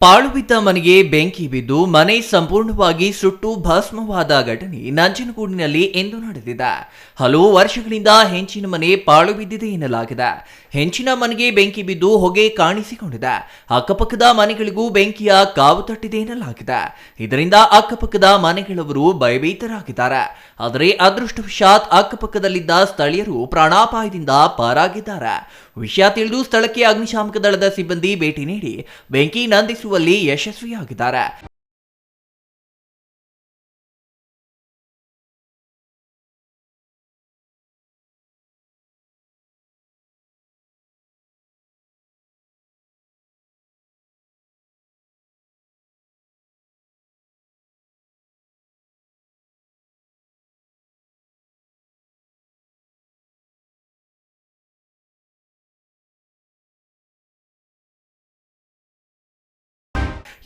ಪಾಳು ಬಿದ್ದ ಮನೆಗೆ ಬೆಂಕಿ ಬಿದ್ದು ಮನೆ ಸಂಪೂರ್ಣವಾಗಿ ಸುಟ್ಟು ಭಸ್ಮವಾದ ಘಟನೆ ನಂಜನಗೂಡಿನಲ್ಲಿ ಇಂದು ನಡೆದಿದೆ. ಹಲವು ವರ್ಷಗಳಿಂದ ಹೆಂಚಿನ ಮನೆ ಪಾಳು ಬಿದ್ದಿದೆ ಎನ್ನಲಾಗಿದೆ. ಹೆಂಚಿನ ಮನೆಗೆ ಬೆಂಕಿ ಬಿದ್ದು ಹೊಗೆ ಕಾಣಿಸಿಕೊಂಡಿದೆ. ಅಕ್ಕಪಕ್ಕದ ಮನೆಗಳಿಗೂ ಬೆಂಕಿಯ ಕಾವು ತಟ್ಟಿದೆ ಎನ್ನಲಾಗಿದೆ. ಇದರಿಂದ ಅಕ್ಕಪಕ್ಕದ ಮನೆಗಳವರು ಭಯಭೀತರಾಗಿದ್ದಾರೆ. ಆದರೆ ಅದೃಷ್ಟವಶಾತ್ ಅಕ್ಕಪಕ್ಕದಲ್ಲಿದ್ದ ಸ್ಥಳೀಯರು ಪ್ರಾಣಾಪಾಯದಿಂದ ಪಾರಾಗಿದ್ದಾರೆ. ವಿಷಯ ತಿಳಿದು ಸ್ಥಳಕ್ಕೆ ಅಗ್ನಿಶಾಮಕ ದಳದ ಸಿಬ್ಬಂದಿ ಭೇಟಿ ನೀಡಿ ಬೆಂಕಿ ನಂದಿಸುವಲ್ಲಿ ಯಶಸ್ವಿಯಾಗಿದ್ದಾರೆ.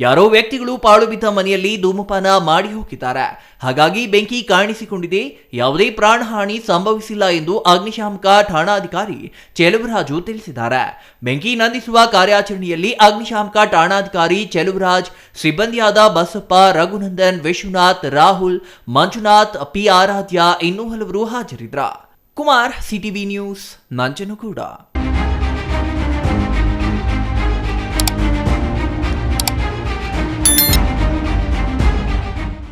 ಯಾರೋ ವ್ಯಕ್ತಿಗಳು ಪಾಳು ಬಿದ್ದ ಮನೆಯಲ್ಲಿ ಧೂಮಪಾನ ಮಾಡಿ ಹೋಗಿದ್ದಾರೆ. ಹಾಗಾಗಿ ಬೆಂಕಿ ಕಾಣಿಸಿಕೊಂಡಿದೆ. ಯಾವುದೇ ಪ್ರಾಣಹಾನಿ ಸಂಭವಿಸಿಲ್ಲ ಎಂದು ಅಗ್ನಿಶಾಮಕ ಠಾಣಾಧಿಕಾರಿ ಚೆಲುವರಾಜು ತಿಳಿಸಿದ್ದಾರೆ. ಬೆಂಕಿ ನಂದಿಸುವ ಕಾರ್ಯಾಚರಣೆಯಲ್ಲಿ ಅಗ್ನಿಶಾಮಕ ಠಾಣಾಧಿಕಾರಿ ಚೆಲುವರಾಜ್, ಸಿಬ್ಬಂದಿಯಾದ ಬಸಪ್ಪ, ರಘುನಂದನ್, ವಿಶ್ವನಾಥ್, ರಾಹುಲ್, ಮಂಜುನಾಥ್, ಪಿ ಆರಾಧ್ಯ ಇನ್ನೂ ಹಲವರು ಹಾಜರಿದ್ರ ಕುಮಾರ್, ಸಿಟಿವಿ ನ್ಯೂಸ್, ನಂಜನಗೂಡ.